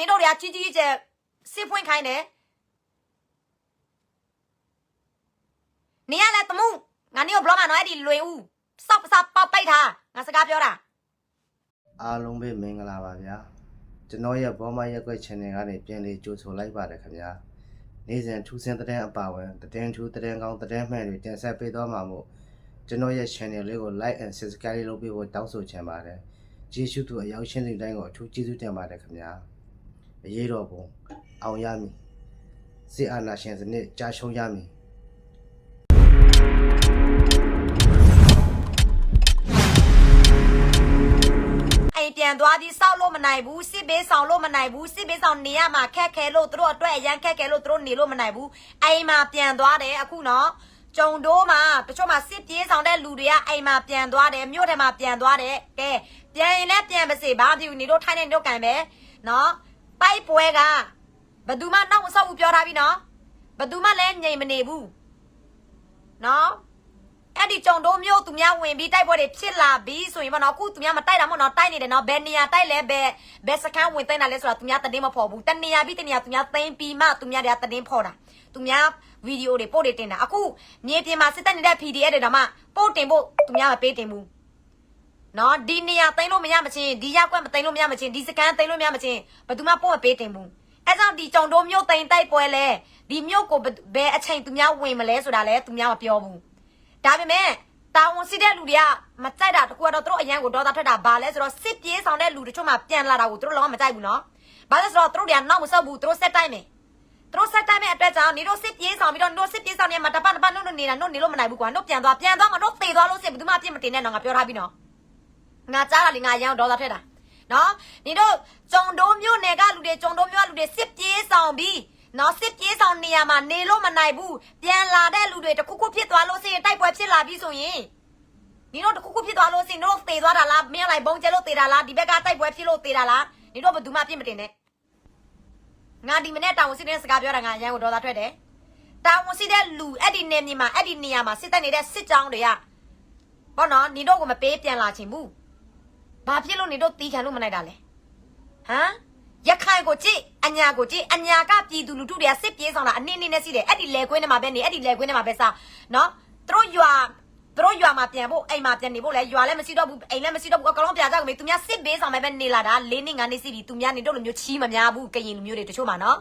လည်းနေတို့တွေကကြီးကြီးကျယ်စစ်ဖွင့်ခိုင်းတယ်နေရလဲတမှုငါနေကိုဘလော့ကနော်အဲ့ဒီလွေဦးစောက်ပစားပေါက်ပိတ်ထားငါစကားပြောတာအားလုံးပဲမင်္ဂလာပါဗျာကျွန်တော်ရဲ့ဘောမရက်ကွက် channel ကနေပြန်လည်ကြိုဆိုလိုက်ပါတယ်ခင်ဗျာနေ့စဉ်ထူးဆန်းတဲ့အပါဝင်တဲ့ထူးတဲ့ကောင်းတဲ့မှန်တွေတင်ဆက်ပေးသွားမှာမို့ကျွန်တော်ရဲ့ channel လေးကို like and subscribe လုပ်ပေးဖို့တောင်းဆိုချင်ပါတယ်ကျေးဇူးတူအရောက်ရှင်းတဲ့တိုင်းကိုအထူးကျေးဇူးတင်ပါတယ်ခင်ဗျာ အရေးတော်ပုံအောင်ရမည်စစ်အာဏာရှင်စနစ်ကြာရှုံးရမည်အိမ်ပြန်သွားပြီးစောက်လို့မနိုင်ဘူးစစ်ဘေးဆောင်လို့မနိုင်ဘူးစစ်ဘေးဆောင်နေရမှာခက်ခဲလို့သူတို့အတွက်အရန်ခက်ခဲလို့သူတို့နေလို့မနိုင်ဘူးအိမ်မှာပြန်သွားတယ်အခုနော်ကျုံတိုးမှာတချို့မှာစစ်ပြေးဆောင်တဲ့လူတွေကအိမ်မှာပြန်သွားတယ်မြို့ထဲမှာပြန်သွားတယ်ကဲပြန်ရင်လည်းပြန်ပါစေဘာဖြစ်ဘူးနေတို့ထိုင်းနေတို့ကန်ပဲနော် ပိုက်ပွဲကဘယ်သူမှနောက်မဆောက်ဘူးပြောထားပြီနော်ဘယ်သူမှလည်းငြိမ်မနေဘူးနော်အဲ့ဒီကြုံတို့မျိုးသူများဝင်ပြီးတိုက်ပွဲတွေဖြစ်လာပြီးဆိုရင်ပေါ့နော်အခုသူများမတိုက်တာမဟုတ်နော်တိုက်နေတယ်နော်ဘယ်နေရာတိုက်လဲဘယ်ဘယ်စခန်းဝင်သိမ်းတာလဲဆိုတာသူများတတင်းမဖော်ဘူးတနေရာပြီးတနေရာသူများသိမ်းပြီးမှသူများတွေကတတင်းဖော်တာသူများဗီဒီယိုတွေပို့တွေတင်တာအခုမြေပြင်မှာစစ်တပ်နေတဲ့ PDF တွေတော့မှပို့တင်ဖို့သူများမပေးတင်ဘူး နော်ဒီနေရာသိမ်းလို့မရမချင်းဒီရက်ကွက်မသိမ်းလို့မရမချင်းဒီစခန်းသိမ်းလို့မရမချင်းဘယ်သူမှပို့မပေးတင်ဘူးအဲကြောင့်ဒီကြုံတို့မျိုးသိမ်းတိုက်ပွဲလဲဒီမျိုးကိုဘယ်အချိန်သူများဝင်မလဲဆိုတာလဲသူများမပြောဘူးဒါပေမဲ့တာဝန်ရှိတဲ့လူတွေကမကြိုက်တာတကူကတော့သူတို့အရန်ကိုဒေါသထွက်တာဘာလဲဆိုတော့စစ်ပြေးဆောင်တဲ့လူတချို့မှပြန်လာတာကိုသူတို့လောကမကြိုက်ဘူးနော်။ဘာလဲဆိုတော့သူတို့တွေကနောက်မဆုတ်ဘူးသူတို့ဆက်တိုက်မယ်။သူတို့ဆက်တိုက်မယ်အတွက်ကြောင့်နေတို့စစ်ပြေးဆောင်ပြီးတော့နေတို့စစ်ပြေးဆောင်နေမှာတပတ်တပတ်နှုတ်နေတာနှုတ်နေလို့မနိုင်ဘူးကွာ။နှုတ်ပြန်သွားပြန်သွားမှနှုတ်သေသွားလို့စစ်ဘယ်သူမှပြစ်မတင်နဲ့တော့ငါပြောထားပြီနော်။ ငါကြားတာလေငါအရန်ကိုဒေါသထွက်တာ။နော်နေတို့ကြုံတိုးမျိုးနယ်ကလူတွေကြုံတိုးမျိုးကလူတွေစစ်ပြေးဆောင်ပြီးနော်စစ်ပြေးဆောင်နေရမှာနေလို့မနိုင်ဘူးပြန်လာတဲ့လူတွေတခုခုဖြစ်သွားလို့ရှိရင်တိုက်ပွဲဖြစ်လာပြီဆိုရင်နေတို့တခုခုဖြစ်သွားလို့ရှိရင်တို့သေသွားတာလားမင်းလိုက်ဘုံကျဲလို့သေတာလားဒီဘက်ကတိုက်ပွဲဖြစ်လို့သေတာလားနေတို့ဘယ်သူမှပြစ်မတင်နဲ့ငါဒီမနေ့တောင်ဝင်စစ်တဲ့စကားပြောတာငါအရန်ကိုဒေါသထွက်တယ်တောင်ဝင်စစ်တဲ့လူအဲ့ဒီနေမြေမှာအဲ့ဒီနေရာမှာစစ်တပ်နေတဲ့စစ်ကြောင်းတွေကဘောနော်နေတို့ကိုမပေးပြန်လာချင်ဘူး ဘာဖြစ်လို့နေတို့တီးခံလို့မနိုင်တာလဲဟမ်ရခိုင်ကိုကြည့်အညာကိုကြည့်အညာကပြည်သူလူထုတွေကစစ်ပြေးဆောင်တာအနည်းနည်းနဲ့ရှိတယ်အဲ့ဒီလေကွင်းထဲမှာပဲနေအဲ့ဒီလေကွင်းထဲမှာပဲစားနော်သူတို့ရွာသူတို့ရွာမှာပြန်ဖို့အိမ်မှာပြန်နေဖို့လဲရွာလည်းမရှိတော့ဘူးအိမ်လည်းမရှိတော့ဘူးအကောင်လုံးပြကြကုန်ပြီသူများစစ်ဘေးဆောင်ပဲပဲနေလာတာ၄နှစ်၅နှစ်ရှိပြီသူများနေတော့လိုမျိုးချီးမများဘူးကရင်လူမျိုးတွေတချို့မှာနော်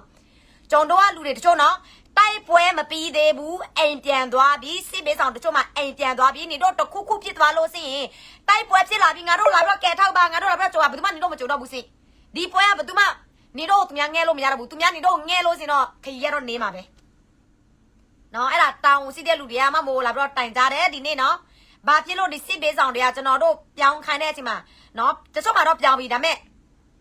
ကျုံတော့ကလူတွေတချို့နော်တိုက် ပွဲမပြီးသေးဘူးအိမ်ပြန်သွားပြီးစစ်ဘေးဆောင်တချို့မှာအိမ်ပြန်သွားပြီးနေတော့တခုခုဖြစ်သွားလို့ရှိရင်တိုက်ပွဲဖြစ်လာပြီးငါတို့လာပြီးတော့ကဲထောက်ပါငါတို့လာပြီးတော့ကြောက်ပါဘယ်သူမှနေတော့မကြောက်တော့ဘူးစိဒီပွဲကဘယ်သူမှနေတော့သူများငဲလို့မရတော့ဘူးသူများနေတော့ငဲလို့စင်တော့ခရီးရတော့နေမှာပဲနော်အဲ့ဒါတောင်စီတဲ့လူတွေကမှမို့လာပြီးတော့တိုင်ကြတယ်ဒီနေ့နော်ဘာဖြစ်လို့ဒီစစ်ဘေးဆောင်တွေကကျွန်တော်တို့ပြောင်းခိုင်းတဲ့အချိန်မှာနော်တချို့မှာတော့ပြောင်းပြီဒါပေမဲ့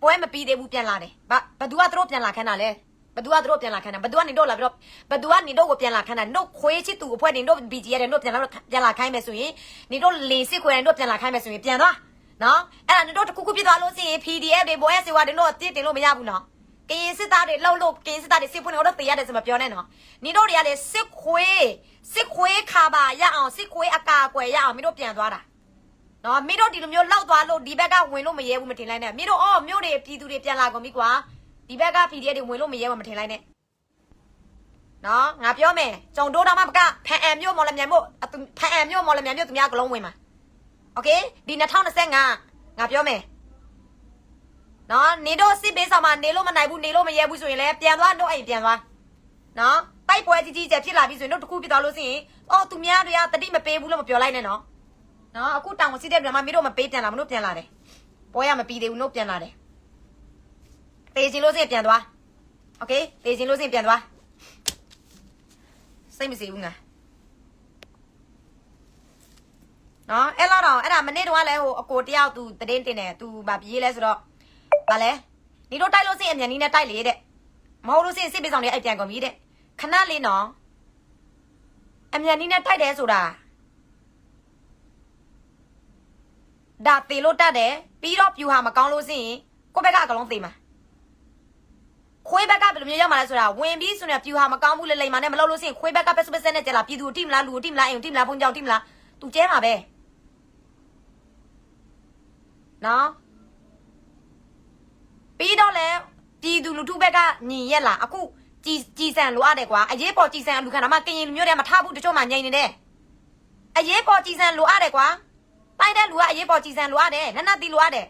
ပွဲမပြီးသေးဘူးပြန်လာတယ်ဘာဘသူကသူတို့ပြန်လာခိုင်းတာလဲ ဘသူကသူတို့ပြန်လာခိုင်းတာဘသူကနေတော့လာပြီးတော့ဘသူကနေတော့ကိုပြန်လာခိုင်းတာနှုတ်ခွေးချစ်သူအဖွဲနေတော့ BG ရတယ်နှုတ်ပြန်လာပြန်လာခိုင်းမယ်ဆိုရင်နေတော့လေစစ်ခွေနေတော့ပြန်လာခိုင်းမယ်ဆိုရင်ပြန်သွားနော်အဲ့ဒါတို့တခုခုဖြစ်သွားလို့ရှိရင် PDF တွေဘောအဲစေဝါတွေတို့အတစ်တင်လို့မရဘူးနော်ကရင်စစ်သားတွေလှုပ်လို့ကရင်စစ်သားတွေစစ်ဖွင့်လို့တော့တေရတယ်ဆိုမပြောနဲ့နော်ညီတို့တွေကလေစစ်ခွေးစစ်ခွေးခါပါရအောင်စစ်ခွေးအကာအကွယ်ရအောင်မင်းတို့ပြန်သွားတာနော်မင်းတို့ဒီလိုမျိုးလောက်သွားလို့ဒီဘက်ကဝင်လို့မရဲဘူးမထင်လိုက်နဲ့မင်းတို့အော်မြို့တွေပြည်သူတွေပြန်လာကုန်ပြီကွာ ဒီဘက်က PDF တွေဝင်လို့မရဲဘူးမထင်လိုက်နဲ့နော်ငါပြောမယ်ကြုံတိုးတော့မှမကဖန်အံမြို့မော်လမြိုင်မြို့ဖန်အံမြို့မော်လမြိုင်မြို့သူများကလုံးဝင်မှာ โอเคဒီ2025ငါပြောမယ်နော်နေတော့စစ်ဘေးဆောင်မှာနေလို့မနိုင်ဘူးနေလို့မရဲဘူးဆိုရင်လည်းပြန်သွားတော့အိမ်ပြန်သွားနော်တိုက်ပွဲကြီးကြီးကျယ်ဖြစ်လာပြီဆိုရင်တို့တခုဖြစ်သွားလို့ရှိရင်အော်သူများတွေကတတိမပေးဘူးလို့မပြောလိုက်နဲ့နော်နော်အခုတောင်စီတဲ့ပြန်မှာမင်းတို့မပေးပြန်လာမလို့ပြန်လာတယ်ပွဲရမပြီးသေးဘူးတို့ပြန်လာတယ် တေချင်လို့ရှိရင်ပြန်သွားโอเคတေချင်လို့ရှိရင်ပြန်သွားစိတ်မစီဘူးငါ နော်အဲ့လောက်တော့အဲ့ဒါမနေ့တုန်းကလည်းဟိုအကိုတယောက်သူတည်င်းတင်တယ်သူဗာပြေးလဲဆိုတော့ဗာလဲဒီတို့တိုက်လို့စင်အမြန်နီးနဲ့တိုက်လေတဲ့မဟုတ်လို့စင်စစ်ပေးဆောင်နေအဲ့ပြန်ကုန်ပြီတဲ့ခဏလေးနော်အမြန်နီးနဲ့တိုက်တယ်ဆိုတာဒါတေလို့တတ်တယ်ပြီးတော့ပြူဟာမကောင်းလို့စင်ကိုယ့်ဘက်ကအကလုံးသေမှာ ခွေးဘက်ကဘယ်လိုမျိုးရောက်มาလဲဆိုတာဝင်ပြီးဆိုရင်ပြူဟာမကောင်းဘူးလေလိမ်မာနဲ့မလုပ်လို့စင်ခွေးဘက်ကပဲစပစက်နဲ့ကြလာပြည်သူတိမလားလူတိမလားအိမ်တိမလားဘုံကြောင်တိမလားသူကျဲမှာပဲနော်ပြီးတော့လဲပြည်သူလူထုဘက်ကညီရက်လားအခုကြည်ကြည်စံလိုရတယ်ကွာအရေးပေါ်ကြည်စံအလူခံတာမှကရင်လူမျိုးတွေမထားဘူးတချို့မှငြိမ်နေတယ်အရေးပေါ်ကြည်စံလိုရတယ်ကွာတိုက်တဲ့လူကအရေးပေါ်ကြည်စံလိုရတယ်နက်နက်တီလိုရတယ်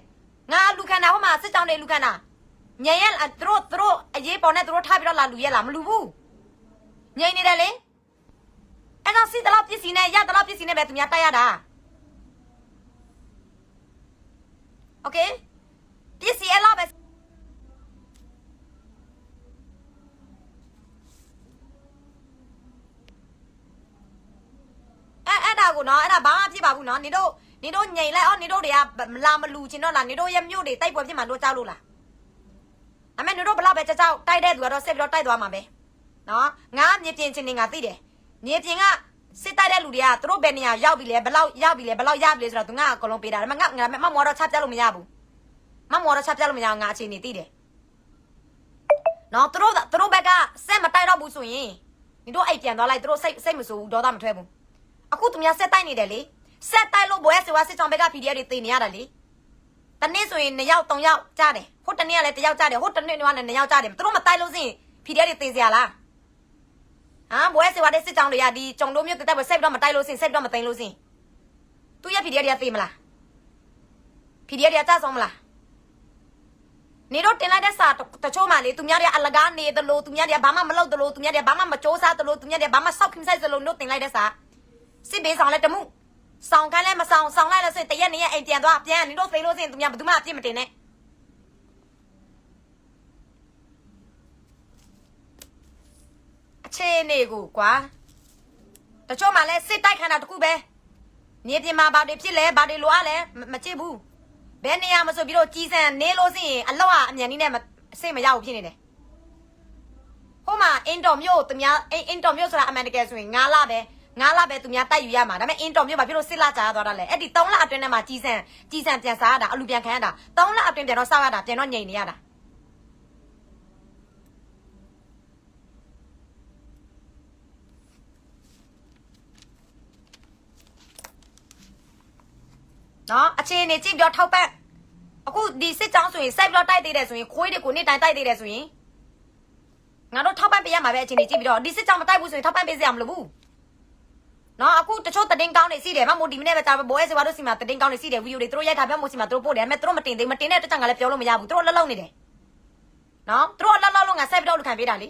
ငါလူခံတာဟိုမှာစစ်ကြောင်တွေလူခံတာ ငြိမ်ရက်သူတို့သူတို့အရေးပေါ်နဲ့သူတို့ထားပြီးတော့လာလူရက်လားမလူဘူးငြိမ်နေတယ်လေအဲ့တော့စစ်တလောက်ပစ္စည်းနဲ့ရတလောက်ပစ္စည်းနဲ့ပဲသူများတိုက်ရတာโอเคပစ္စည်းအဲ့လောက်ပဲ အဲ့အဲ့ဒါကိုနော်အဲ့ဒါဘာမှဖြစ်ပါဘူးနော်နေတို့နေတို့ညိန်လိုက်အော်နေတို့တွေကမလာမလူချင်တော့လားနေတို့ရဲ့မြို့တွေတိုက်ပွဲဖြစ်မှတို့ကြောက်လို့လား အမေနေတို့ဘလောက်ပဲကြောက်ကြောက်တိုက်တဲ့သူကတော့ဆက်ပြီးတော့တိုက်သွားမှာပဲနော်ငါမြေပြင်ချင်းနေငါသိတယ်မြေပြင်ကစစ်တိုက်တဲ့လူတွေကသူတို့ဘယ်နေရာရောက်ပြီလဲဘလောက်ရောက်ပြီလဲဘလောက်ရပြီလဲဆိုတော့သူငါအကုန်လုံးပေးတာဒါပေမဲ့ငါငါမမော်တော့ချပြလို့မရဘူးမမော်တော့ချပြလို့မရအောင်ငါအခြေအနေသိတယ်နော်သူတို့သူတို့ဘက်ကစက်မတိုက်တော့ဘူးဆိုရင်နေတို့အိတ်ပြန်သွားလိုက်သူတို့စိတ်စိတ်မဆိုးဘူးဒေါသမထွက်ဘူးအခုသူများဆက်တိုက်နေတယ်လေဆက်တိုက်လို့ဘွဲဆိုဝါစစ်ကြောင်ဘက်က PDF တွေတင်နေရတာလေ တနေ့ဆိုရင်2ယောက်3ယောက်ကြားတယ်ဟိုတနေ့ကလည်း1ယောက်ကြားတယ်ဟိုတနေ့ကလည်း2ယောက်ကြားတယ်သူတို့မတိုက်လို့စင် PDF တွေတင်စရာလားဟာဘွဲဆိုဝါတဲ့စစ်ကြောင်တွေကဒီကြုံတို့မျိုးတက်တက်ပဲဆက်ပြီးတော့မတိုက်လို့စင်ဆက်ပြီးတော့မသိမ်းလို့စင်သူရဲ့ PDF တွေကသိမလား PDF တွေကကြားဆုံးမလားနေတော့တင်လိုက်တဲ့စာတချို့မှလေသူများတွေအလကားနေတယ်လို့သူများတွေဘာမှမလုပ်တယ်လို့သူများတွေဘာမှမစ조사တယ်လို့သူများတွေဘာမှစောက်ခင်ဆိုင်တယ်လို့တို့တင်လိုက်တဲ့စာစစ်ပေးဆောင်လဲတမှု ဆောင်ခိုင်းလဲမဆောင်ဆောင်လိုက်လို့ဆိုရင်တရက်နေ့ရက်အိမ်ပြန်သွားပြန်နေတော့သိလို့ဆိုရင်သူများဘယ်သူမှအပြစ်မတင်နဲ့အခြေအနေကိုကွာတချို့မှလဲစစ်တိုက်ခန္ဓာတစ်ခုပဲနေပြင်မှာဘာတွေဖြစ်လဲဘာတွေလိုအပ်လဲမကြည့်ဘူးဘယ်နေရာမှာဆိုပြီးတော့ကြီးစံနေလို့ဆိုရင်အလောက်ကအမြန်နည်းနဲ့အစိတ်မရဘူးဖြစ်နေတယ်ဟိုမှာအင်တော်မျိုးသူများအင်တော်မျိုးဆိုတာအမှန်တကယ်ဆိုရင်ငါးလပဲ ငါးလပဲသူများတိုက်ယူရမှာဒါပေမဲ့အင်တော်မျိုးဘာဖြစ်လို့စစ်လကြာသွားတာလဲအဲ့ဒီ3လအတွင်းထဲမှာကြီးစံကြီးစံပြန်စားရတာအလူပြန်ခံရတာ3လအတွင်းပြန်တော့စားရတာပြန်တော့ညိန်နေရတာနော်အခြေအနေကြည့်ပြီးတော့ထောက်ပံ့အခုဒီစစ်ကြောင်းဆိုရင်စိုက်ပြီးတော့တိုက်သေးတယ်ဆိုရင်ခွေးတွေကိုနေ့တိုင်းတိုက်သေးတယ်ဆိုရင်ငါတို့ထောက်ပံ့ပေးရမှာပဲအခြေအနေကြည့်ပြီးတော့ဒီစစ်ကြောင်းမတိုက်ဘူးဆိုရင်ထောက်ပံ့ပေးစရာမလိုဘူး နော်အခုတချို့တတင်ကောင်းနေစီတယ်မမိုဒီမနဲ့ပဲကြာဘိုးရဲ့စဘာတို့စီမှာတတင်ကောင်းနေစီတယ်ဗီဒီယိုတွေသူတို့ရိုက်ထားပြမို့စီမှာသူတို့ပို့တယ်ဒါပေမဲ့သူတို့မတင်သေးမတင်တဲ့တချက်ကလည်းပြောလို့မရဘူးသူတို့လှလောက်နေတယ်နော်သူတို့လှလောက်လို့ငါဆက်ပြီးတော့လူခံပေးတာလေ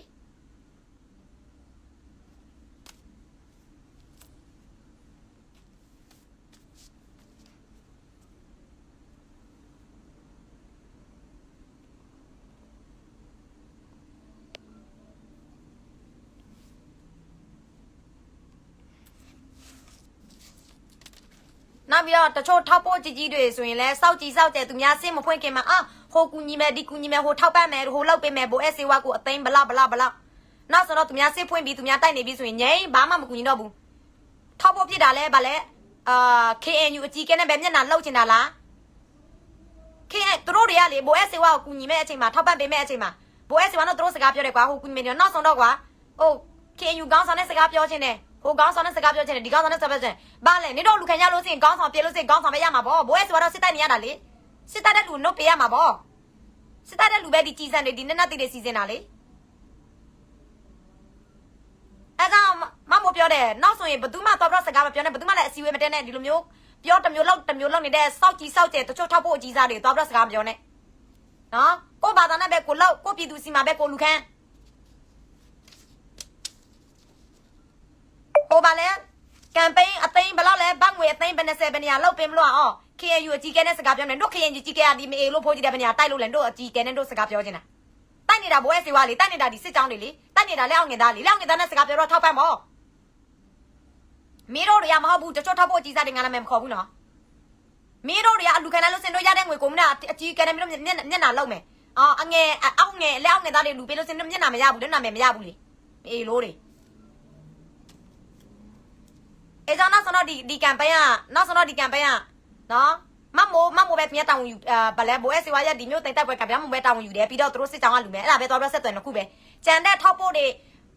နောက်ပြီးတော့တချို့ထောက်ပို့ကြီးကြီးတွေဆိုရင်လည်းစောက်ကြည့်စောက်ကြဲသူများစင်မဖွင့်ခင်မှာအာဟိုကူညီမယ်ဒီကူညီမယ်ဟိုထောက်ပံ့မယ်ဟိုလောက်ပေးမယ်ဘိုးအဆေဝါကိုအသိမ်းဘလောက်ဘလောက်ဘလောက်နောက်ဆိုတော့သူများစင်ဖွင့်ပြီးသူများတိုက်နေပြီးဆိုရင်ငိမ့်ဘာမှမကူညီတော့ဘူးထောက်ပို့ဖြစ်တာလဲဗာလဲအာ KNU အကြီးကဲနဲ့ပဲမျက်နှာလှုပ်ချင်တာလား KN သူတို့တွေကလေဘိုးအဆေဝါကိုကူညီမဲ့အချိန်မှာထောက်ပံ့ပေးမဲ့အချိန်မှာဘိုးအဆေဝါတော့သူတို့စကားပြောတယ်ကွာဟိုကူညီမယ်နောက်ဆုံးတော့ကွာဟို KNU ကောင်းဆောင်နဲ့စကားပြောချင်းတယ် ဟိုကောင်းဆောင်နဲ့စကားပြောချင်းတယ်ဒီကောင်းဆောင်နဲ့စကားပြောချင်းဘာလဲနေတော့လူခံရလို့စင်ကောင်းဆောင်ပြလို့စင်ကောင်းဆောင်ပဲရမှာပေါ့ဘိုးရဲ့ဆိုတော့စစ်တိုက်နေရတာလေစစ်တိုက်တဲ့လူနှုတ်ပေးရမှာပေါ့စစ်တိုက်တဲ့လူပဲဒီကြီးစံတွေဒီနက်နက်တီတွေစီစဉ်တာလေအဲကြောင့်မမပြောတယ်နောက်ဆိုရင်ဘသူမှတော့တော့စကားမပြောနဲ့ဘသူမှလည်းအစီအဝေးမတက်နဲ့ဒီလိုမျိုးပြောတစ်မျိုးလောက်တစ်မျိုးလောက်နေတဲ့စောက်ကြီးစောက်ကျဲတချို့ထောက်ဖို့အကြီးစားတွေတော့တော့စကားမပြောနဲ့နော်ကိုဘာသာနဲ့ပဲကိုလောက်ကိုပြည်သူစီမှာပဲကိုလူခန်း ဟိုပါလဲကမ်ပိန်းအသိန်းဘယ်လောက်လဲဘတ်ငွေအသိန်းဘယ်20ဘယ်နေရာလောက်ပေးမလို့အော် KNU အကြီးကဲနဲ့စကားပြောနေတို့ KNU ကြီးကဲကဒီမေလို့ဖိုးကြည့်တဲ့ဘယ်နေရာတိုက်လို့လဲတို့အကြီးကဲနဲ့တို့စကားပြောနေတာတိုက်နေတာဘိုးရဲ့စီဝါလေတိုက်နေတာဒီစစ်ကြောင်းတွေလေတိုက်နေတာလက်အောင်ငင်သားလေလက်အောင်ငင်သားနဲ့စကားပြောတော့ထောက်ပံ့ပေါ့မင်းတို့တွေကမဟုတ်ဘူးတချို့ထောက်ဖို့အကြီးစားတွေငါနာမည်မခေါ်ဘူးနော်မင်းတို့တွေကအလူခံလိုက်လို့စင်တို့ရတဲ့ငွေကိုမနာအကြီးကဲနဲ့မင်းတို့မျက်မျက်နှာလောက်မယ်အော်အငယ်အောက်ငယ်လက်အောင်ငင်သားတွေလူပေးလို့စင်တို့မျက်နှာမရဘူးလက်နာမည်မရဘူးလေအေးလို့တွေ အဲကြောင့်နောက်ဆုံးတော့ဒီဒီကမ်ပိန်းကနောက်ဆုံးတော့ဒီကမ်ပိန်းကနော်မမိုးမမိုးပဲသူများတောင်းယူအာဗလဲဘိုးရဲ့စီဝါရဒီမျိုးတိတ်တက်ပွဲကဗျာမမိုးပဲတောင်းယူတယ်ပြီးတော့သူတို့စစ်ကြောင်းကလူမယ်အဲ့ဒါပဲတော့တော့ဆက်သွယ်နှစ်ခုပဲကြံတဲ့ထောက်ဖို့တွေ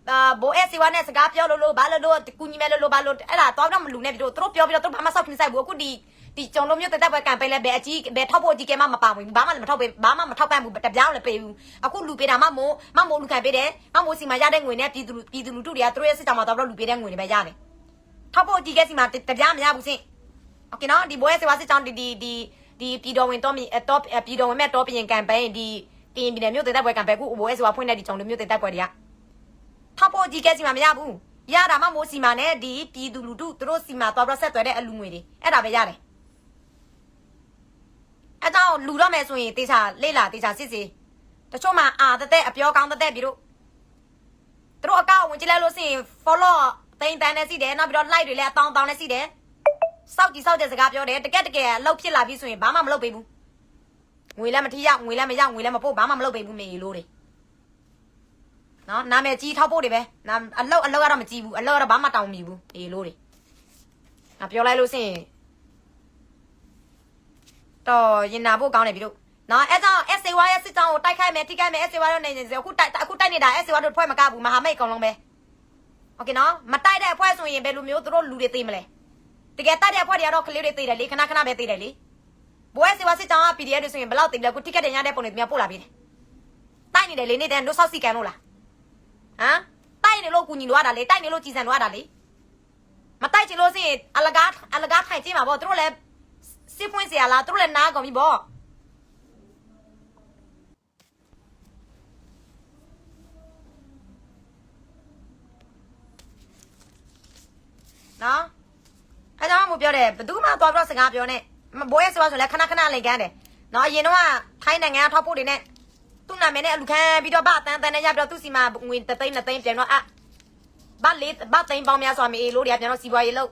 အာဘိုးရဲ့စီဝါနဲ့စကားပြောလို့လို့ဘာလို့လို့ကူညီမယ်လို့လို့ဘာလို့အဲ့ဒါတော့တော့မလူနဲ့ပြီးတော့သူတို့ပြောပြီးတော့သူတို့ဘာမှစောက်ခင်းဆိုင်ဘူးအခုဒီဒီကျုံတို့မျိုးတက်တက်ပွဲကံပေးလဲဘယ်အကြီးဘယ်ထောက်ဖို့အကြီးကဲမှမပါဘူးဘာမှလည်းမထောက်ပေးဘာမှမထောက်ပံ့ဘူးတပြောင်းလည်းပေးဘူးအခုလူပေးတာမမိုးမမိုးလူခံပေးတယ်မမိုးစီမှာရတဲ့ငွေနဲ့ပြည်သူပြည်သူလူထုတွေကသူတို့ရဲ့စစ်ကြောင်မှာတော့လူပေးတဲ့ငွေတွေပဲရတယ် ထောက်ဖို့အကြီးကဲစီမှာတပြောင်းမရဘူးစင်โอเคနော်ဒီဘွဲစေဝါစစ်ကြောင်ဒီဒီဒီဒီပြည်တော်ဝင်တော့မီတော့ပြည်တော်ဝင်မဲ့တော့ပြင်ကံပိန်းဒီကရင်ပြည်နယ်မြို့တက်တက်ပွဲကံပေးခုဘွဲစေဝါဖွင့်တဲ့ဒီကျုံတို့မျိုးတက်တက်ပွဲတွေကထောက်ဖို့အကြီးကဲစီမှာမရဘူးရတာမမိုးစီမှာနဲ့ဒီပြည်သူလူထုသူတို့စီမှာတော့ဆက်သွယ်တဲ့အလူငွေတွေအဲ့ဒါပဲရတယ် အဲကြောင့်လူတော့မယ်ဆိုရင်တေချာလေ့လာတေချာစစ်စီတချို့မှာအာတသက်အပြောကောင်းတသက်ပြီးတော့သူတို့အကောင့်ဝင်ကြည့်လိုက်လို့ရှိရင် follow တိန်တန်းနဲ့စီတယ်နောက်ပြီးတော့ like တွေလည်းအတောင်းတောင်းနဲ့စီတယ်စောက်ကြည့်စောက်တဲ့စကားပြောတယ်တကက်တကယ်လှုပ်ဖြစ်လာပြီဆိုရင်ဘာမှမလုပ်ပေးဘူးငွေလည်းမထီရငွေလည်းမရငွေလည်းမပို့ဘာမှမလုပ်ပေးဘူးမေလို့တွေနော်နာမည်ကြီးထောက်ဖို့တွေပဲနာအလောက်အလောက်ကတော့မကြည့်ဘူးအလောက်ကတော့ဘာမှတောင်းမီဘူးအေးလို့တွေငါပြောလိုက်လို့ရှိရင်တော့ရင်နာဖို့ကောင်းတယ်ပြီတို့နော်အဲကြောင့် SA1 ရဲ့စစ်ကြောင်းကိုတိုက်ခိုက်မယ်ထိခိုက်မယ် SA1 တို့နေနေစေအခုတိုက်အခုတိုက်နေတာ SA1 တို့ဖွဲ့မကဘူးမဟာမိတ်အကောင်လုံးပဲ โอเคနော်မတိုက်တဲ့အဖွဲ့ဆိုရင်ဘယ်လိုမျိုးသူတို့လူတွေသိမလဲတကယ်တိုက်တဲ့အဖွဲ့တွေကတော့ကလေးတွေသိတယ်လေခဏခဏပဲသိတယ်လေဘိုး SA1 စစ်ကြောင်းက PDF တွေဆိုရင်ဘယ်လောက်သိလဲအခုထိခိုက်တဲ့ညတဲ့ပုံတွေပြန်ပို့လာပြီတယ်တိုက်နေတယ်လေနေတဲ့တို့ဆောက်စီကန်လို့လားဟမ်တိုက်နေလို့ကူညီလို့ရတာလေတိုက်နေလို့ကြည်စံလို့ရတာလေမတိုက်ချင်လို့စရင်အလကားအလကားထိုင်ကြည့်မှာပေါ့သူတို့လည်း စစ်ဖွင့်เสียလားသူတို့လည်းနားကုန်ပြီဗော နော်အဲကြောင့်မို့ပြောတယ်ဘယ်သူမှသွားပြီးတော့စကားပြောနဲ့မဘိုးရဲ့ဆိုပါဆိုလဲခဏခဏလိန်ကန်းတယ်နော်အရင်တော့ထိုင်းနိုင်ငံကထောက်ဖို့တွေနဲ့သူ့နာမည်နဲ့အလူခံပြီးတော့ဗအတန်းတန်းနဲ့ရပြီးတော့သူ့စီမှာငွေတသိန်းနှစ်သိန်းပြန်တော့အဗလေးဗသိန်းပေါင်းများစွာမေအေလို့တွေကပြန်တော့စီပွားရေးလို့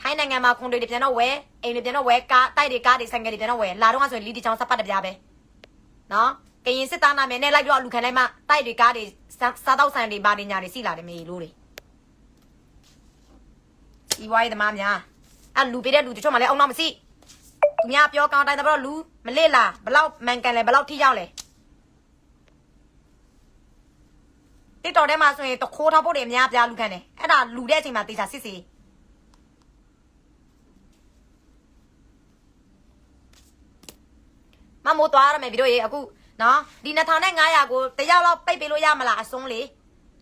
ထိုင်းနိုင်ငံမှာခွန်တွေတွေပြန်တော့ဝဲအိမ်တွေပြန်တော့ဝဲကားတိုက်တွေကားတွေဆိုင်ကယ်တွေပြန်တော့ဝဲလာတော့ဆိုရင်လီဒီချောင်းစပတ်တပြားပဲနော်ကရင်စစ်သားနာမည်နဲ့လိုက်ပြီးတော့လူခံလိုက်မှတိုက်တွေကားတွေစားတော့ဆိုင်တွေဘာတွေညာတွေစီလာတယ်မေလို့တွေ ဒီဝိုင်းသမားများအဲ့လူပေးတဲ့လူတချို့မှလည်းအောင်တော့မစီသူများပြောကောင်းတိုင်းတော့လူမလစ်လားဘလောက်မန်ကန်လဲဘလောက်ထိရောက်လဲတစ်တော်ထဲမှာဆိုရင်တခိုးထောက်ဖို့တွေအများပြားလူခံတယ်အဲ့ဒါလူတဲ့အချိန်မှာတေချာစစ်စီမမိုးသွားရမယ်ဗီဒီယိုရေအခုနော်ဒီ2500ကိုတယောက်လောက်ပိတ်ပေးလို့ရမလားအစုံးလေ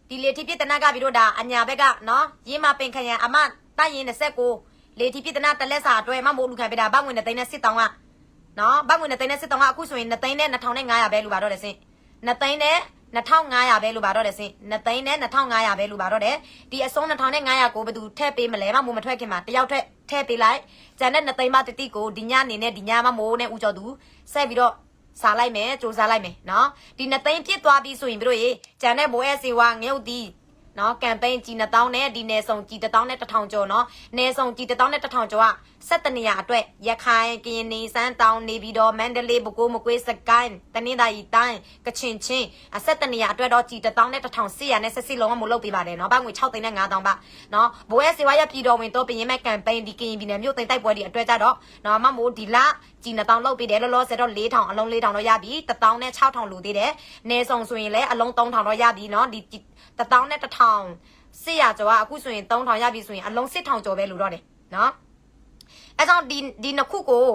ဒီလေတိပြစ်တနက်ကဗီဒီယိုဒါအညာဘက်ကနော်ရင်းမပင်ခရံအမ တိုက်ရင်29လေတိပြစ်တနတလက်စာအတွဲမမိုးလူခံပေးတာဘတ်ငွေနဲ့သိန်းနဲ့စစ်တောင်းကနော်ဘတ်ငွေနဲ့သိန်းနဲ့စစ်တောင်းကအခုဆိုရင်2သိန်းနဲ့2500ပဲလူပါတော့တယ်စင်2သိန်းနဲ့2500ပဲလူပါတော့တယ်စင်2သိန်းနဲ့2500ပဲလူပါတော့တယ်ဒီအစုံ2500ကိုဘယ်သူထည့်ပေးမလဲမမိုးမထွက်ခင်မှာတယောက်ထက်ထည့်ပေးလိုက်ဂျန်နဲ့2သိန်းမတတိကိုဒီညနေနဲ့ဒီညမမိုးနဲ့ဦးကျော်သူဆက်ပြီးတော့စားလိုက်မယ်စူးစားလိုက်မယ်နော်ဒီ2သိန်းပြစ်သွားပြီဆိုရင်တို့ရေဂျန်နဲ့ဘိုးရဲ့စီဝါငရုတ်တီ နော်ကမ်ပိန်းကြီး1000နဲ့ဒီနယ်ဆောင်ကြီး1000နဲ့1000ကျော်နော်နယ်ဆောင်ကြီး1000နဲ့1000ကျော်က7နေရအတွက်ရခိုင်ကရင်နေစမ်းတောင်းနေပြီးတော့မန္တလေးပဲခူးမကွေးစကိုင်းတနင်္သာရီတိုင်းကချင်ချင်းအ7နေရအတွက်တော့ကြီး1000နဲ့1400နဲ့ဆက်စစ်လုံးဝမလုပ်ပေးပါတယ်နော်ဘာငွေ6သိန်းနဲ့9000ပါနော်ဘိုးရဲ့စီဝါရပြည်တော်ဝင်တော့ပြင်မဲ့ကမ်ပိန်းဒီကရင်ပြည်နယ်မြို့သိမ်းတိုက်ပွဲဒီအတွက်ကြတော့နော်မမိုးဒီလကြီး1000လောက်ပေးတယ်လောလောဆယ်တော့4000အလုံး4000တော့ရပြီ1000နဲ့6000လိုသေးတယ်နယ်ဆောင်ဆိုရင်လည်းအလုံး3000တော့ရပြီနော်ဒီ 1000နဲ့1000စစ်ရကျော်ကအခုဆိုရင်3000ရပြီဆိုရင်အလုံးစစ်ထောင်ကျော်ပဲလို့တော့တယ်နော်အဲကြောင့်ဒီဒီနှစ်ခုကို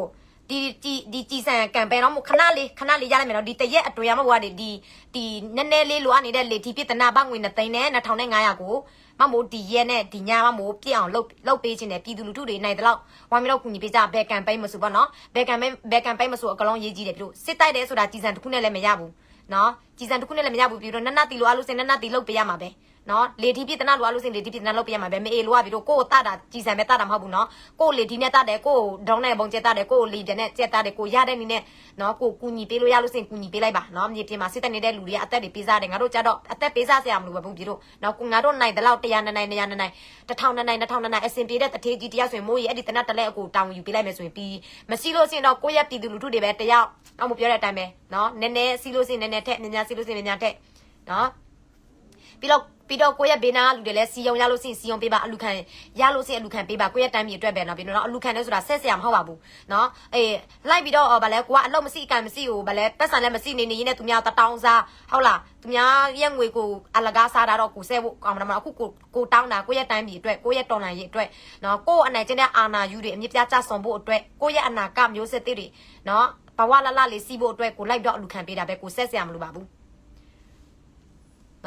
ဒီဒီဒီကြည်စံကမ်ပိန်းတော့မခဏလေးခဏလေးရလိုက်မယ်နော်ဒီတရက်အတွင်းရမှာဟိုကနေဒီဒီနည်းနည်းလေးလိုအပ်နေတဲ့လေဒီပြစ်တနာဘငွေ2သိန်းနဲ့2500ကိုမမို့ဒီရက်နဲ့ဒီညမမို့ပြည့်အောင်လှုပ်လှုပ်ပေးခြင်းနဲ့ပြည်သူလူထုတွေနိုင်တဲ့လောက်ဝမ်းမြောက်ကူညီပေးကြဘယ်ကမ်ပိန်းမဆိုပေါ့နော်ဘယ်ကမ်ပိန်းဘယ်ကမ်ပိန်းမဆိုအကလုံးရေးကြီးတယ်ပြီလို့စစ်တိုက်တယ်ဆိုတာကြည်စံတစ်ခုနဲ့လည်းမရဘူး နော်ကြည်စံတစ်ခုနဲ့လည်းမရဘူးပြီးတော့နတ်နတ်တီလိုအားလို့စင်နတ်နတ်တီလှုပ်ပေးရမှာပဲ နော်လေဒီပြစ်တနာလိုအားလို့စင်လေဒီပြစ်တနာလှုပ်ပေးရမှာပဲမအေလိုကပြီးတော့ကိုယ်တတာကြည်စံပဲတတာမဟုတ်ဘူးနော်ကိုယ်လေဒီနဲ့တတယ်ကိုယ်ဒေါင်းနဲ့ဘုံကျက်တတယ်ကိုယ်လေတဲ့နဲ့ကျက်တတယ်ကိုရတဲ့နည်းနဲ့နော်ကိုကူညီပေးလို့ရလို့စင်ကူညီပေးလိုက်ပါနော်မြေပြင်မှာစစ်တက်နေတဲ့လူတွေကအသက်တွေပေးစားတယ်ငါတို့ကြတော့အသက်ပေးစားစရာမလိုဘူးပြီးတော့နော်ကိုငါတို့နိုင်တဲ့လောက်100နိုင်200နိုင်1000နိုင်2000နိုင်အစင်ပြေတဲ့တထေးကြီးတရားဆိုရင်မိုးကြီးအဲ့ဒီတနတ်တလဲအကိုတောင်းယူပေးလိုက်မယ်ဆိုရင်ပြီးမရှိလို့စင်တော့ကိုရက်ပြည်သူလူထုတွေပဲတယောက်အောင်မပြောတဲ့အတိုင်းပဲနော်နည်းနည်းစီးလို့စင်နည်းနည်းထက်နည်းနည်းစီးလို့စင်နည်းနည်းထက်နော် ပြီးတော့ပြီးတော့ကိုယ့်ရဲ့ဘေးနာကလူတွေလည်းစီယုံရလို့ရှိရင်စီယုံပေးပါအလူခံရလို့ရှိရင်အလူခံပေးပါကိုယ့်ရဲ့တမ်းမြေအတွက်ပဲနော်ပြီးတော့အလူခံလဲဆိုတာဆက်ဆရာမဟုတ်ပါဘူးနော်အေးလိုက်ပြီးတော့ဗာလဲကိုကအလုံးမရှိအကံမရှိကိုဗာလဲပတ်စံလည်းမရှိနေနေရင်းနဲ့သူများတတောင်းစားဟုတ်လားသူများရဲ့ငွေကိုအလကားစားတာတော့ကိုဆဲဖို့ကောင်းမှာမလားအခုကိုကိုတောင်းတာကိုယ့်ရဲ့တမ်းမြေအတွက်ကိုယ့်ရဲ့တော်လှန်ရေးအတွက်နော်ကိုယ့်အနိုင်ကျင့်တဲ့အာနာယူတွေအမြင့်ပြကြဆုံဖို့အတွက်ကိုယ့်ရဲ့အနာကမျိုးစစ်တွေနော်ဘဝလလလေးစီးဖို့အတွက်ကိုလိုက်တော့အလူခံပေးတာပဲကိုဆက်ဆရာမလိုပါဘူး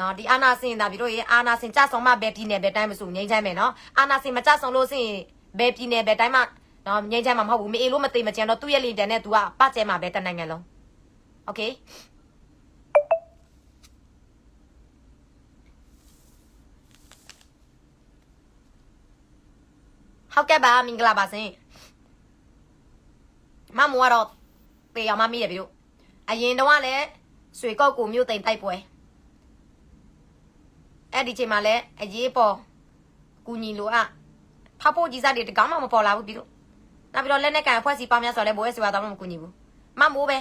နော်ဒီအာနာစင်ဒါပြီးတော့ရေအာနာစင်ကြဆောင်မှဘယ်ပြည်နယ်ဘယ်တိုင်းမဆိုငိမ့်ချမ်းမယ်နော်အာနာစင်မကြဆောင်လို့စင်ဘယ်ပြည်နယ်ဘယ်တိုင်းမှနော်ငိမ့်ချမ်းမှာမဟုတ်ဘူးမေအေလို့မသိမချင်တော့သူ့ရဲ့လင်တန်နဲ့ तू ကပကျဲမှာပဲတနိုင်ငံလုံးโอเคဟုတ်ကဲ့ပါမင်္ဂလာပါစင်မမကတော့ပေအောင်မမိရပြီတို့အရင်တော့ကလည်းဆွေကောက်ကိုမြို့တိမ်တိုက်ပွဲ အဲ့ဒီချိန်မှာလည်းအရေးပေါ်ကူညီလိုအပ်ဖောက်ဖို့ကြီးစားတွေတကောင်းမှမပေါ်လာဘူးပြီးတော့နောက်ပြီးတော့လက်နဲ့ကန်အဖွဲ့စီပေါင်းများဆိုလဲဘိုးရဲ့စီဝါတော့မကူညီဘူးမမိုးပဲ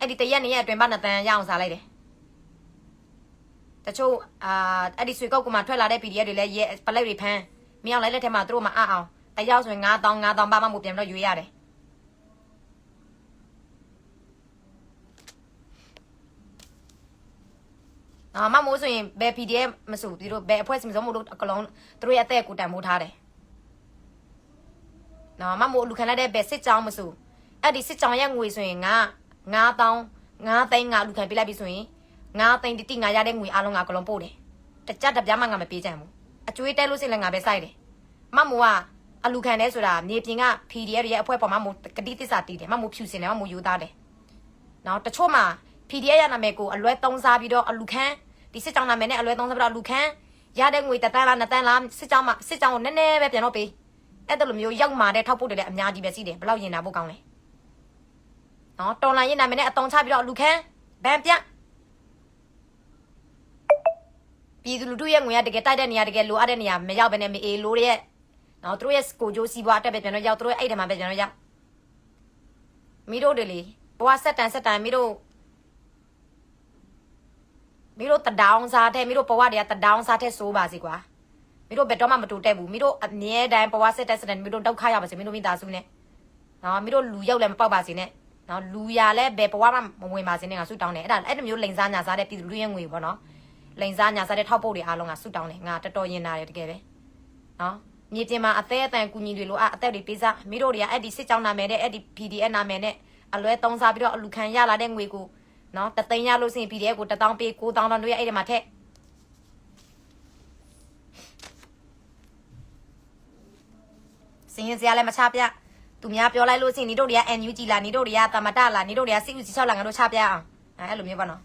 အဲ့ဒီတရက်နှစ်ရက်အတွင်းပါနှစ်တန်ရအောင်စားလိုက်တယ်တချို့အာအဲ့ဒီဆွေကောက်ကမှထွက်လာတဲ့ PDF တွေလည်းရဲပလက်တွေဖမ်းမြောင်လိုက်လက်ထဲမှာသူတို့မအအောင်တယောက်ဆိုရင်9000 9000ပါမှမို့ပြန်ပြီးတော့ရွေးရတယ် နော်မမိုးဆိုရင်ဘယ် PDF မဆိုသူတို့ဘယ်အဖွဲ့စမစုံမို့လို့အကလုံးသူတို့ရဲ့အသက်ကိုတန်ဖိုးထားတယ်နော်မမိုးလူခံလိုက်တဲ့ဘယ်စစ်ကြောင်းမဆိုအဲ့ဒီစစ်ကြောင်းရဲ့ငွေဆိုရင်ငါ9000 9သိန်းငါလူခံပေးလိုက်ပြီဆိုရင်9သိန်းတိတိငါရတဲ့ငွေအလုံးငါကလုံးပို့တယ်တကြတပြားမှငါမပေးကြဘူးအကျွေးတဲလို့စိလည်းငါပဲစိုက်တယ်မမိုးကအလူခံတယ်ဆိုတာမြေပြင်က PDF ရဲ့အဖွဲ့ပေါ်မှာမို့ကတိသစ္စာတည်တယ်မမိုးဖြူစင်တယ်မမိုးယူသားတယ်နော်တချို့မှာ PDF ရနာမည်ကိုအလွဲသုံးစားပြီးတော့အလူခံ ဒီစစ်ကြောင်းနာမည်နဲ့အလွဲသုံးစားပြီးတော့အလူခံရတဲ့ငွေတစ်တန်းလားနှစ်တန်းလားစစ်ကြောင်းမှာစစ်ကြောင်းကိုနည်းနည်းပဲပြန်တော့ပေးအဲ့ဒါလိုမျိုးရောက်มาတဲ့ထောက်ဖို့တွေလည်းအများကြီးပဲရှိတယ်ဘယ်လောက်ရင်နာဖို့ကောင်းလဲနော်တော်လိုင်းရင်နာမည်နဲ့အတုံးချပြီးတော့အလူခံဗန်ပြပြည်သူလူထုရဲ့ငွေရတကယ်တိုက်တဲ့နေရာတကယ်လိုအပ်တဲ့နေရာမရောက်ဘဲနဲ့မအေးလို့ရဲ့နော်သူတို့ရဲ့ကိုကြိုးစီးပွားအတက်ပဲပြန်တော့ရောက်သူတို့ရဲ့အဲ့ဒီမှာပဲပြန်တော့ရောက်မိတို့တွေလေဘဝဆက်တန်ဆက်တန်မိတို့ မီတို့တဒေါင်းစားတဲ့မီတို့ဘဝတွေကတဒေါင်းစားတဲ့ဆိုးပါစီကွာမီတို့ဘယ်တော့မှမတူတက်ဘူးမီတို့အမြဲတမ်းဘဝဆက်တဲ့စတဲ့မီတို့ဒုက္ခရောက်ပါစေမီတို့မိသားစုနဲ့နော်မီတို့လူရောက်လည်းမပေါက်ပါစေနဲ့နော်လူရလည်းဘယ်ဘဝမှမဝင်ပါစေနဲ့ငါဆုတောင်းတယ်အဲ့ဒါအဲ့လိုမျိုးလိန်စားညာစားတဲ့ပြည်သူလူရဲ့ငွေပေါ့နော်လိန်စားညာစားတဲ့ထောက်ပို့တွေအားလုံးကဆုတောင်းတယ်ငါတော်တော်ရင်နာတယ်တကယ်ပဲနော်မြေပြင်မှာအသေးအတန်ကူညီတွေလို့အအသက်တွေပေးစားမီတို့တွေကအဲ့ဒီစစ်ကြောင်းနာမည်နဲ့အဲ့ဒီ PDF နာမည်နဲ့အလွဲသုံးစားပြီးတော့အလူခံရလာတဲ့ငွေကို နော်တသိန်းရလို့ရှိရင် PDF ကို1000ပေး9000တောင်းတို့ရအဲ့ဒီမှာထက်စင်ရင်စရာလည်းမချပြသူများပြောလိုက်လို့ရှိရင်ညီတို့တွေက NUG လားညီတို့တွေကတမတလားညီတို့တွေကစစ်ဦးစီ6လားငါတို့ချပြအောင်အဲအဲ့လိုမျိုးပေါ့နော်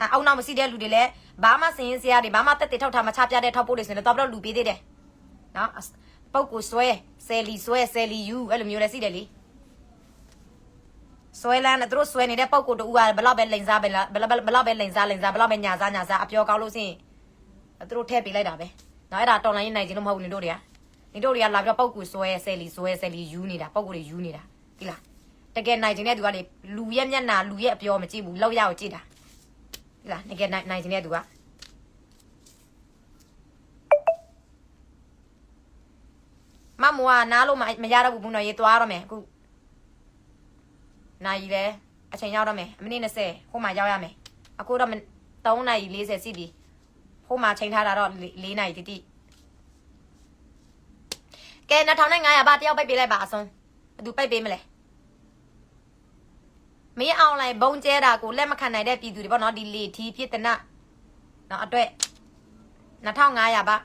အဲအောက်နောက်မရှိတဲ့လူတွေလည်းဘာမှစင်ရင်စရာတွေဘာမှတက်တက်ထောက်ထားမချပြတဲ့ထောက်ပို့တွေဆိုရင်လည်းတော့ပြီးတော့လူပေးသေးတယ်နော်ပုတ်ကိုဆွဲဆယ်လီဆွဲဆယ်လီယူအဲ့လိုမျိုးလည်းရှိတယ်လေ ဆွဲလန်းတယ်သူတို့ဆွဲနေတဲ့ပုံကိုတူကဘလောက်ပဲလိန်စားပဲလားဘလောက်ဘလောက်ပဲလိန်စားလိန်စားဘလောက်ပဲညာစားညာစားအပြောကောင်းလို့ရှိရင်သူတို့ထည့်ပေးလိုက်တာပဲနော်အဲ့ဒါတော်လိုင်းနိုင်ခြင်းလို့မဟုတ်ဘူးနင်တို့တွေကနင်တို့တွေကလာပြီးတော့ပုံကိုဆွဲဆယ်လီဆွဲဆယ်လီယူနေတာပုံကိုတွေယူနေတာဒီလားတကယ်နိုင်ခြင်းတဲ့သူကလေလူရဲ့မျက်နာလူရဲ့အပြောမကြည့်ဘူးလောက်ရကိုကြည့်တာဒီလားတကယ်နိုင်နိုင်ခြင်းတဲ့သူကမမွာနားလို့မရတော့ဘူးဘူးနော်ရေးသွားတော့မယ်အခု နာရီလဲအချိန်ရောက်တော့မယ်မိနစ်20ဟိုမှာရောက်ရမယ်အခုတော့3နာရီ40စီပြီဟိုမှာချိန်ထားတာတော့4နာရီတိတိကဲ2500ဘာတယောက်ပိတ်ပေးလိုက်ပါအစွန်းဘယ်သူပိတ်ပေးမလဲမင်းအွန်လိုင်းဘုံကျဲတာကိုလက်မခံနိုင်တဲ့ပြည်သူတွေပေါ့နော်ဒီလေထီဖြစ်တဲ့နနော်အတွက်2500ပါ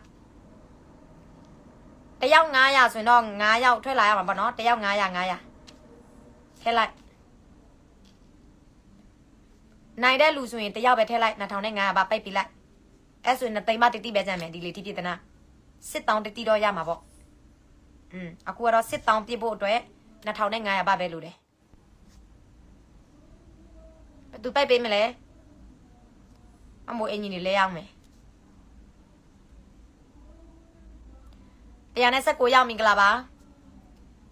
တယောက်900ဆိုရင်တော့9ယောက်ထွက်လာရမှာပေါ့နော်တယောက်900 900ထည့်လိုက် နိုင်တဲ့လူဆိုရင်တယောက်ပဲထည့်လိုက်2500ပါပိတ်ပြလိုက်အဲ့ဆိုရင်သိမ့်မတတိပဲကြမ်းမယ်ဒီလေတိပြတနာစစ်တောင်းတတိတော့ရမှာပေါ့อืมအခုကတော့စစ်တောင်းပြဖို့အတွက်2500ပါပဲလို့တယ်ဘယ်သူပိတ်ပေးမလဲအမိုးအင်ဂျင်တွေလဲရအောင်မယ်တရားနဲ့ဆက်ကိုရောက်မင်္ဂလာပါ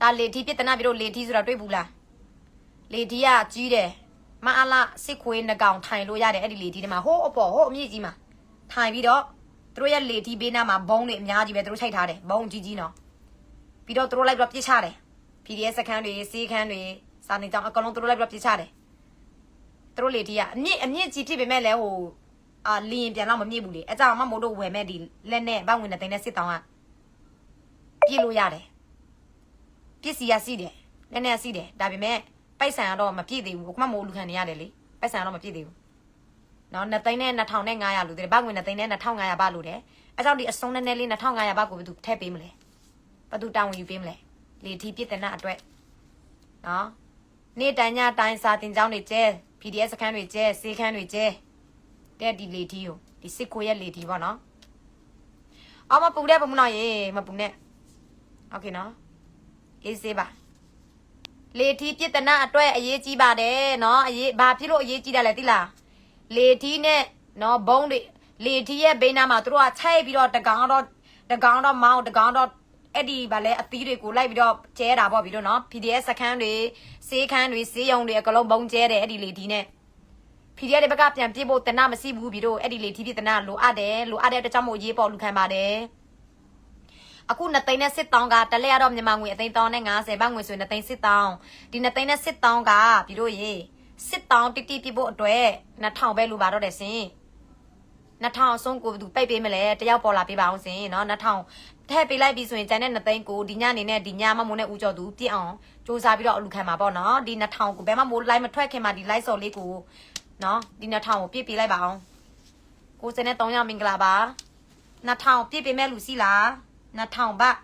ဒါလေတီပြတနာပြလို့လေတီဆိုတာတွေ့ဘူးလားလေတီကကြီးတယ် မအားလားစစ်ခွေးနှကောင်ထိုင်လို့ရတယ်အဲ့ဒီလေဒီထဲမှာဟိုးအပေါ်ဟိုးအမြင့်ကြီးမှာထထိုင်ပြီးတော့သူတို့ရဲ့လေထီဘေးနားမှာဘုံတွေအများကြီးပဲသူတို့ချိန်ထားတယ်ဘုံကြီးကြီးနော်ပြီးတော့သူတို့လိုက်ပြီးတော့ပြစ်ချတယ် PDF စခန်းတွေစီးခန်းတွေစာနေကြောင်းအကောင်လုံးသူတို့လိုက်ပြီးတော့ပြစ်ချတယ်သူတို့လေထီကအမြင့်အမြင့်ကြီးဖြစ်ပေမဲ့လည်းဟိုအာလီရင်ပြန်တော့မမြင့်ဘူးလေအကြောင်းမှမို့လို့ဝယ်မဲ့ဒီလက်နဲ့ဘဝင်တဲ့တိန်နဲ့စစ်တောင်းကပြစ်လို့ရတယ်ပစ္စည်းရစီးတယ်လက်နဲ့စီးတယ်ဒါပေမဲ့ ပိုက်ဆံကတော့မပြည့်သေးဘူးခုမှမို့လူခံနေရတယ်လေပိုက်ဆံကတော့မပြည့်သေးဘူး နော်2သိန်းနဲ့2500လို့တယ်ဘတ်ငွေ2သိန်းနဲ့2500ဘတ်လို့တယ်အဲကြောင့်ဒီအစုံနည်းနည်းလေး2500ဘတ်ကိုဘယ်သူထည့်ပေးမလဲဘယ်သူတောင်းဝင်ယူပေးမလဲလေထီပြစ်တဲ့နာအတွက်နော်နေ့တန်ညတိုင်းစာတင်ကြောင်းတွေကျဲ PDF စခန်းတွေကျဲစေခန်းတွေကျဲတဲ့ဒီလေထီကိုဒီစစ်ကိုရဲ့လေထီပေါ့နော်အော်မပူတဲ့ပုံမနော်ရေမပူနဲ့โอเคနော်အေးစေးပါ လေထီပြစ်တဲ့နာအတွက်အရေးကြီးပါတယ်နော်အရေးဘာဖြစ်လို့အရေးကြီးတယ်လဲသိလားလေထီးနဲ့နော်ဘုံတွေလေထီးရဲ့ဘေးနားမှာသူတို့ကချိုက်ပြီးတော့တကောင်တော့တကောင်တော့မောင်းတကောင်တော့အဲ့ဒီဗာလဲအသီးတွေကိုလိုက်ပြီးတော့ကျဲတာပေါ့ပြီးတော့နော် PDF စခန်းတွေစေးခန်းတွေစေးရုံတွေအကလုံးဘုံကျဲတယ်အဲ့ဒီလေထီးနဲ့ PDF တွေဘက်ကပြန်ပြေးဖို့တနမရှိဘူးပြီးတော့အဲ့ဒီလေထီးပြတနလိုအပ်တယ်လိုအပ်တဲ့အတွက်ကြောင့်မို့ရေးပေါ်လူခံပါတယ် အခုနှစ်သိန်းနဲ့စစ်တောင်းကတလဲရတော့မြန်မာငွေအသိန်းတောင်းနဲ့90ဘတ်ငွေဆိုရင်နှစ်သိန်းစစ်တောင်းဒီနှစ်သိန်းနဲ့စစ်တောင်းကပြီးတော့ရေစစ်တောင်းတိတိပြဖို့အတွက်2000ပဲလူပါတော့တယ်စင်2000အဆုံးကိုဘယ်သူပိတ်ပေးမလဲတယောက်ပေါ်လာပေးပါအောင်စင်နော်2000ထည့်ပေးလိုက်ပြီဆိုရင်ကျန်တဲ့နှစ်သိန်းကိုဒီညနေနဲ့ဒီညမမိုးနဲ့ဦးကျော်သူပြည့်အောင်စူးစမ်းပြီးတော့အလူခံမှာပေါ့နော်ဒီ2000ကိုဘယ်မှမိုးလိုက်မထွက်ခင်မှာဒီ live စော်လေးကိုနော်ဒီ2000ကိုပြည့်ပေးလိုက်ပါအောင်ကိုစနေ3ရောက်မင်္ဂလာပါ2000ပြည့်ပေးမဲ့လူစီလား 2000ဘတ်